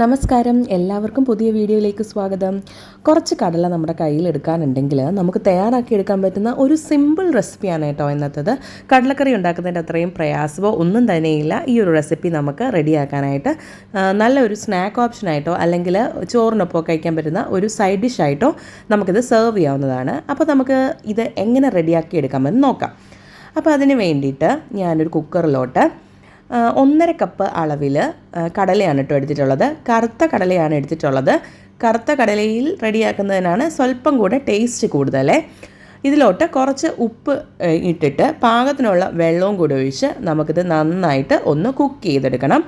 നമസ്കാരം. എല്ലാവർക്കും പുതിയ വീഡിയോയിലേക്ക് സ്വാഗതം. കുറച്ച് കടല നമ്മുടെ കയ്യിൽ എടുക്കാനുണ്ടെങ്കിൽ നമുക്ക് തയ്യാറാക്കി എടുക്കാൻ പറ്റുന്ന ഒരു സിമ്പിൾ റെസിപ്പിയാണ് കേട്ടോ ഇന്നത്തത്. കടലക്കറി ഉണ്ടാക്കുന്നതിന്റെ അത്രയും പ്രയാസമോ ഒന്നും തന്നെയില്ല. ഈ ഒരു റെസിപ്പി നമുക്ക് റെഡിയാക്കാനായിട്ട് നല്ലൊരു സ്നാക്ക് ഓപ്ഷനായിട്ടോ അല്ലെങ്കിൽ ചോറിനൊപ്പം കഴിക്കാൻ പറ്റുന്ന ഒരു സൈഡ് ഡിഷായിട്ടോ നമുക്കിത് സെർവ് ചെയ്യാവുന്നതാണ്. അപ്പോൾ നമുക്ക് ഇത് എങ്ങനെ റെഡിയാക്കി എടുക്കാമെന്ന് നോക്കാം. അപ്പോൾ അതിന് വേണ്ടിയിട്ട് ഞാനൊരു കുക്കറിലോട്ട് ഒന്നര കപ്പ് അളവിൽ കടലയാണ് കേട്ടോ എടുത്തിട്ടുള്ളത്. കറുത്ത കടലയാണ് എടുത്തിട്ടുള്ളത്. കറുത്ത കടലയിൽ റെഡിയാക്കുന്നതിനാണ് സ്വല്പം കൂടെ ടേസ്റ്റ് കൂടുതലേ. ഇതിലോട്ട് കുറച്ച് ഉപ്പ് ഇട്ടിട്ട് പാകത്തിനുള്ള വെള്ളവും കൂടി ഒഴിച്ച് നമുക്കിത് നന്നായിട്ട് ഒന്ന് കുക്ക് ചെയ്തെടുക്കണം.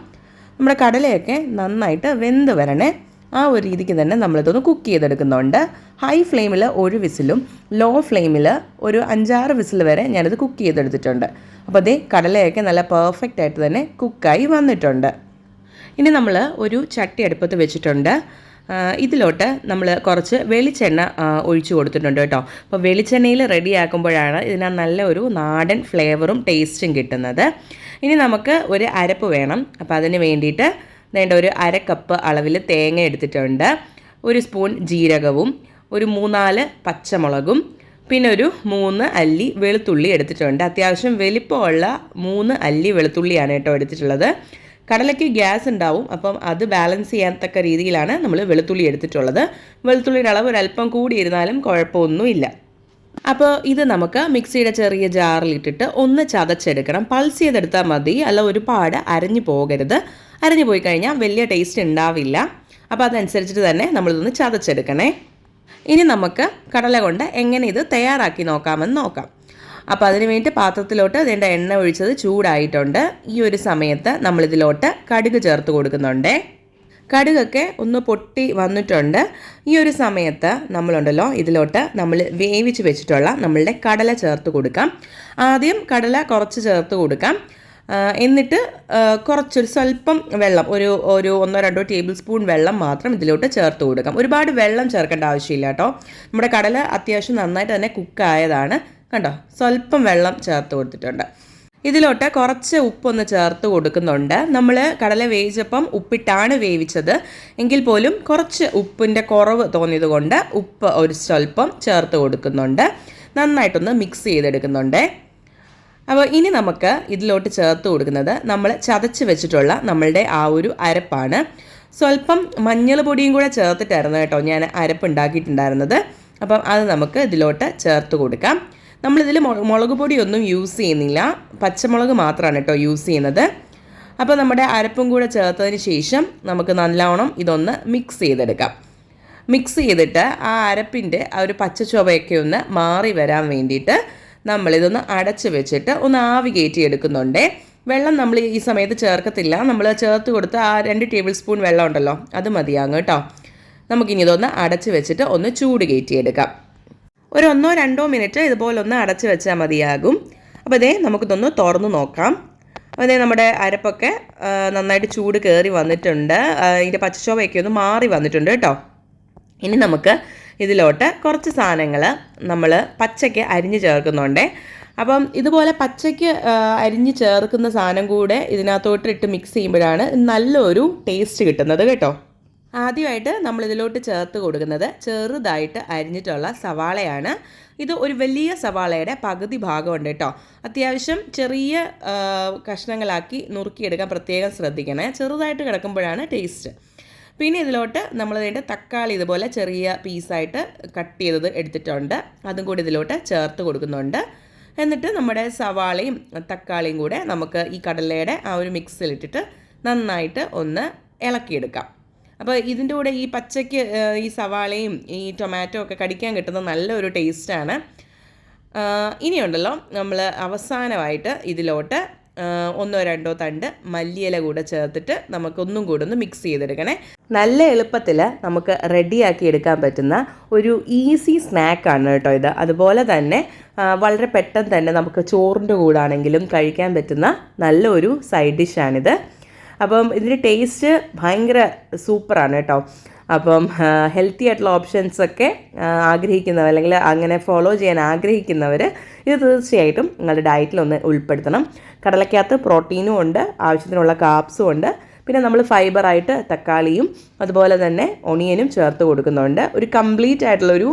നമ്മുടെ കടലയൊക്കെ നന്നായിട്ട് വെന്ത് വരണേ. ആ ഒരു രീതിക്ക് തന്നെ നമ്മളിതൊന്ന് കുക്ക് ചെയ്തെടുക്കുന്നുണ്ട്. ഹൈ ഫ്ലെയിമിൽ ഒരു വിസിലും ലോ ഫ്ലെയിമിൽ ഒരു അഞ്ചാറ് വിസിൽ വരെ ഞാനിത് കുക്ക് ചെയ്തെടുത്തിട്ടുണ്ട്. അപ്പോൾ അതേ കടലയൊക്കെ നല്ല പെർഫെക്റ്റ് ആയിട്ട് തന്നെ കുക്കായി വന്നിട്ടുണ്ട്. ഇനി നമ്മൾ ഒരു ചട്ടി അടുപ്പത്ത് വെച്ചിട്ടുണ്ട്. ഇതിലോട്ട് നമ്മൾ കുറച്ച് വെളിച്ചെണ്ണ ഒഴിച്ചു കൊടുത്തിട്ടുണ്ട് കേട്ടോ. അപ്പോൾ വെളിച്ചെണ്ണയിൽ റെഡിയാക്കുമ്പോഴാണ് ഇതിന് നല്ല ഒരു നാടൻ ഫ്ലേവറും ടേസ്റ്റും കിട്ടുന്നത്. ഇനി നമുക്ക് ഒരു അരപ്പ് വേണം. അപ്പോൾ അതിന് വേണ്ടിയിട്ട് വേണ്ട ഒരു അര കപ്പ് അളവിൽ തേങ്ങ എടുത്തിട്ടുണ്ട്. ഒരു സ്പൂൺ ജീരകവും ഒരു മൂന്നാൽ പച്ചമുളകും പിന്നെ ഒരു മൂന്ന് അല്ലി വെളുത്തുള്ളി എടുത്തിട്ടുണ്ട്. അത്യാവശ്യം വലിപ്പമുള്ള മൂന്ന് അല്ലി വെളുത്തുള്ളിയാണ് കേട്ടോ എടുത്തിട്ടുള്ളത്. കടലയ്ക്ക് ഗ്യാസ് ഉണ്ടാവും അപ്പം അത് ബാലൻസ് ചെയ്യാത്തക്ക രീതിയിലാണ് നമ്മൾ വെളുത്തുള്ളി എടുത്തിട്ടുള്ളത്. വെളുത്തുള്ളിയുടെ അളവ് ഒരല്പം കൂടിയിരുന്നാലും കുഴപ്പമൊന്നുമില്ല. അപ്പോൾ ഇത് നമുക്ക് മിക്സിയുടെ ചെറിയ ജാറിലിട്ടിട്ട് ഒന്ന് ചതച്ചെടുക്കണം. പൾസ് ചെയ്തെടുത്താൽ മതി. അല്ല ഒരുപാട് അരഞ്ഞു പോകരുത്. അരഞ്ഞു പോയി കഴിഞ്ഞാൽ വലിയ ടേസ്റ്റ് ഉണ്ടാവില്ല. അപ്പോൾ അതനുസരിച്ചിട്ട് തന്നെ നമ്മളിതൊന്ന് ചതച്ചെടുക്കണേ. ഇനി നമുക്ക് കടല കൊണ്ട് എങ്ങനെ ഇത് തയ്യാറാക്കി നോക്കാമെന്ന് നോക്കാം. അപ്പോൾ അതിന് വേണ്ടി പാത്രത്തിലോട്ട് ഇതിന്റെ എണ്ണ ഒഴിച്ചത് ചൂടായിട്ടുണ്ട്. ഈ ഒരു സമയത്ത് നമ്മളിതിലോട്ട് കടുക് ചേർത്ത് കൊടുക്കുന്നുണ്ടേ. കടുകൊക്കെ ഒന്ന് പൊട്ടി വന്നിട്ടുണ്ട്. ഈ ഒരു സമയത്ത് നമ്മളുണ്ടല്ലോ ഇതിലോട്ട് നമ്മൾ വേവിച്ച് വെച്ചിട്ടുള്ള നമ്മളുടെ കടല ചേർത്ത് കൊടുക്കാം. ആദ്യം കടല കുറച്ച് ചേർത്ത് കൊടുക്കാം. എന്നിട്ട് കുറച്ചൊരു സ്വല്പം വെള്ളം ഒരു ഒരു ഒന്നോ രണ്ടോ ടേബിൾ സ്പൂൺ വെള്ളം മാത്രം ഇതിലോട്ട് ചേർത്ത് കൊടുക്കാം. ഒരുപാട് വെള്ളം ചേർക്കേണ്ട ആവശ്യമില്ല കേട്ടോ. നമ്മുടെ കടല അത്യാവശ്യം നന്നായിട്ട് തന്നെ കുക്കായതാണ്. കണ്ടോ? സ്വല്പം വെള്ളം ചേർത്ത് കൊടുത്തിട്ടുണ്ട്. ഇതിലോട്ട് കുറച്ച് ഉപ്പൊന്ന് ചേർത്ത് കൊടുക്കുന്നുണ്ട്. നമ്മൾ കടല വേവിച്ചപ്പം ഉപ്പിട്ടാണ് വേവിച്ചത്. എങ്കിൽ പോലും കുറച്ച് ഉപ്പിന്റെ കുറവ് തോന്നിയത് കൊണ്ട് ഉപ്പ് ഒരു സ്വല്പം ചേർത്ത് കൊടുക്കുന്നുണ്ട്. നന്നായിട്ടൊന്ന് മിക്സ് ചെയ്തെടുക്കുന്നുണ്ട്. അപ്പോൾ ഇനി നമുക്ക് ഇതിലോട്ട് ചേർത്ത് കൊടുക്കുന്നത് നമ്മൾ ചതച്ച് വെച്ചിട്ടുള്ള നമ്മളുടെ ആ ഒരു അരപ്പാണ്. സ്വല്പം മഞ്ഞൾ പൊടിയും കൂടെ ചേർത്തിട്ടായിരുന്നു കേട്ടോ ഞാൻ അരപ്പ് ഉണ്ടാക്കിയിട്ടുണ്ടായിരുന്നത്. അപ്പം അത് നമുക്ക് ഇതിലോട്ട് ചേർത്ത് കൊടുക്കാം. നമ്മളിതിൽ മുളക് പൊടിയൊന്നും യൂസ് ചെയ്യുന്നില്ല. പച്ചമുളക് മാത്രമാണ് കേട്ടോ യൂസ് ചെയ്യുന്നത്. അപ്പോൾ നമ്മുടെ അരപ്പും കൂടെ ചേർത്തതിന് ശേഷം നമുക്ക് നല്ലവണ്ണം ഇതൊന്ന് മിക്സ് ചെയ്തെടുക്കാം. മിക്സ് ചെയ്തിട്ട് ആ അരപ്പിന്റെ ആ ഒരു പച്ച ചുവയൊക്കെ ഒന്ന് മാറി വരാൻ വേണ്ടിയിട്ട് നമ്മളിതൊന്ന് അടച്ച് വെച്ചിട്ട് ഒന്ന് ആവി കയറ്റി എടുക്കുന്നുണ്ടേ. വെള്ളം നമ്മൾ ഈ സമയത്ത് ചേർക്കത്തില്ല. നമ്മൾ ചേർത്ത് കൊടുത്ത് ആ രണ്ട് ടേബിൾ സ്പൂൺ വെള്ളം ഉണ്ടല്ലോ അത് മതിയാകും കേട്ടോ. നമുക്കിനി ഇതൊന്ന് അടച്ച് വെച്ചിട്ട് ഒന്ന് ചൂട് കയറ്റിയെടുക്കാം. ഒരു ഒന്നോ രണ്ടോ മിനിറ്റ് ഇതുപോലെ ഒന്ന് അടച്ച് വെച്ചാൽ മതിയാകും. അപ്പോൾ ഇതേ നമുക്കിതൊന്ന് തുറന്നു നോക്കാം. ഇതേ നമ്മുടെ അരപ്പൊക്കെ നന്നായിട്ട് ചൂട് കയറി വന്നിട്ടുണ്ട്. ഇതിന്റെ പച്ചശോഭയൊക്കെ ഒന്ന് മാറി വന്നിട്ടുണ്ട് കേട്ടോ. ഇനി നമുക്ക് ഇതിലോട്ട് കുറച്ച് സാധനങ്ങൾ നമ്മൾ പച്ചയ്ക്ക് അരിഞ്ഞ് ചേർക്കുന്നുണ്ട്. അപ്പം ഇതുപോലെ പച്ചയ്ക്ക് അരിഞ്ഞ് ചേർക്കുന്ന സാധനം കൂടെ ഇതിനകത്തോട്ട് ഇട്ട് മിക്സ് ചെയ്യുമ്പോഴാണ് നല്ലൊരു ടേസ്റ്റ് കിട്ടുന്നത് കേട്ടോ. ആദ്യമായിട്ട് നമ്മൾ ഇതിലോട്ട് ചേർത്ത് കൊടുക്കുന്നത് ചെറുതായിട്ട് അരിഞ്ഞിട്ടുള്ള സവാളയാണ്. ഇത് ഒരു വലിയ സവാളയുടെ പകുതി ഭാഗമുണ്ട് കേട്ടോ. അത്യാവശ്യം ചെറിയ കഷ്ണങ്ങളാക്കി നുറുക്കിയെടുക്കാൻ പ്രത്യേകം ശ്രദ്ധിക്കണേ. ചെറുതായിട്ട് കിടക്കുമ്പോഴാണ് ടേസ്റ്റ്. പിന്നെ ഇതിലോട്ട് നമ്മൾ അതിന്റെ തക്കാളി ഇതുപോലെ ചെറിയ പീസായിട്ട് കട്ട് ചെയ്തത് എടുത്തിട്ടുണ്ട്. അതും കൂടി ഇതിലോട്ട് ചേർത്ത് കൊടുക്കുന്നുണ്ട്. എന്നിട്ട് നമ്മുടെ സവാളയും തക്കാളിയും കൂടെ നമുക്ക് ഈ കടലയുടെ ആ ഒരു മിക്സിലിട്ടിട്ട് നന്നായിട്ട് ഒന്ന് ഇളക്കിയെടുക്കാം. അപ്പോൾ ഇതിന്റെ കൂടെ ഈ പച്ചയ്ക്ക് ഈ സവാളയും ഈ ടൊമാറ്റോ ഒക്കെ കടിക്കാൻ കിട്ടുന്ന നല്ലൊരു ടേസ്റ്റാണ് ഇനിയുണ്ടല്ലോ നമ്മൾ അവസാനമായിട്ട് ഇതിലോട്ട് ഒന്നോ രണ്ടോ തണ്ട് മല്ലിയില കൂടെ ചേർത്തിട്ട് നമുക്കൊന്നും കൂടെ ഒന്ന് മിക്സ് ചെയ്തെടുക്കണേ. നല്ല എളുപ്പത്തിൽ നമുക്ക് റെഡിയാക്കി എടുക്കാൻ പറ്റുന്ന ഒരു ഈസി സ്നാക്കാണ് കേട്ടോ ഇത്. അതുപോലെ തന്നെ വളരെ പെട്ടെന്ന് തന്നെ നമുക്ക് ചോറിന്റെ കൂടാണെങ്കിലും കഴിക്കാൻ പറ്റുന്ന നല്ലൊരു സൈഡ് ഡിഷാണിത് അപ്പം ഇതിന്റെ ടേസ്റ്റ് ഭയങ്കര സൂപ്പറാണ് കേട്ടോ. അപ്പം ഹെൽത്തി ആയിട്ടുള്ള ഓപ്ഷൻസ് ഒക്കെ ആഗ്രഹിക്കുന്നവർ അല്ലെങ്കിൽ അങ്ങനെ ഫോളോ ചെയ്യാൻ ആഗ്രഹിക്കുന്നവർ ഇത് തീർച്ചയായിട്ടും നിങ്ങളുടെ ഡയറ്റിലൊന്ന് ഉൾപ്പെടുത്തണം. കടലക്കകത്ത് പ്രോട്ടീനും ഉണ്ട് ആവശ്യത്തിനുള്ള കാപ്സും ഉണ്ട്. പിന്നെ നമ്മൾ ഫൈബറായിട്ട് തക്കാളിയും അതുപോലെ തന്നെ ഒണിയനും ചേർത്ത് കൊടുക്കുന്നുണ്ട്. ഒരു കംപ്ലീറ്റ് ആയിട്ടുള്ളൊരു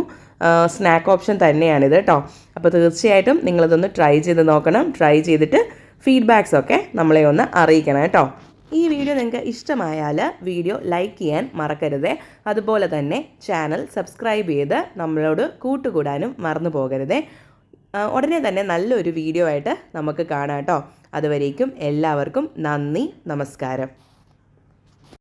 സ്നാക്ക് ഓപ്ഷൻ തന്നെയാണിത് കേട്ടോ. അപ്പോൾ തീർച്ചയായിട്ടും നിങ്ങളിതൊന്ന് ട്രൈ ചെയ്ത് നോക്കണം. ട്രൈ ചെയ്തിട്ട് ഫീഡ്ബാക്സ് ഒക്കെ നമ്മളെ ഒന്ന് അറിയിക്കണം കേട്ടോ. വീഡിയോ നിങ്ങൾക്ക് ഇഷ്ടമായാൽ വീഡിയോ ലൈക്ക് ചെയ്യാൻ മറക്കരുത്. അതുപോലെ തന്നെ ചാനൽ സബ്സ്ക്രൈബ് ചെയ്ത് നമ്മളോട് കൂട്ടുകൂടാനും മറന്നു പോകരുത്. ഉടനെ തന്നെ നല്ലൊരു വീഡിയോ ആയിട്ട് നമുക്ക് കാണാം കേട്ടോ. അതുവരേക്കും എല്ലാവർക്കും നന്ദി നമസ്കാരം.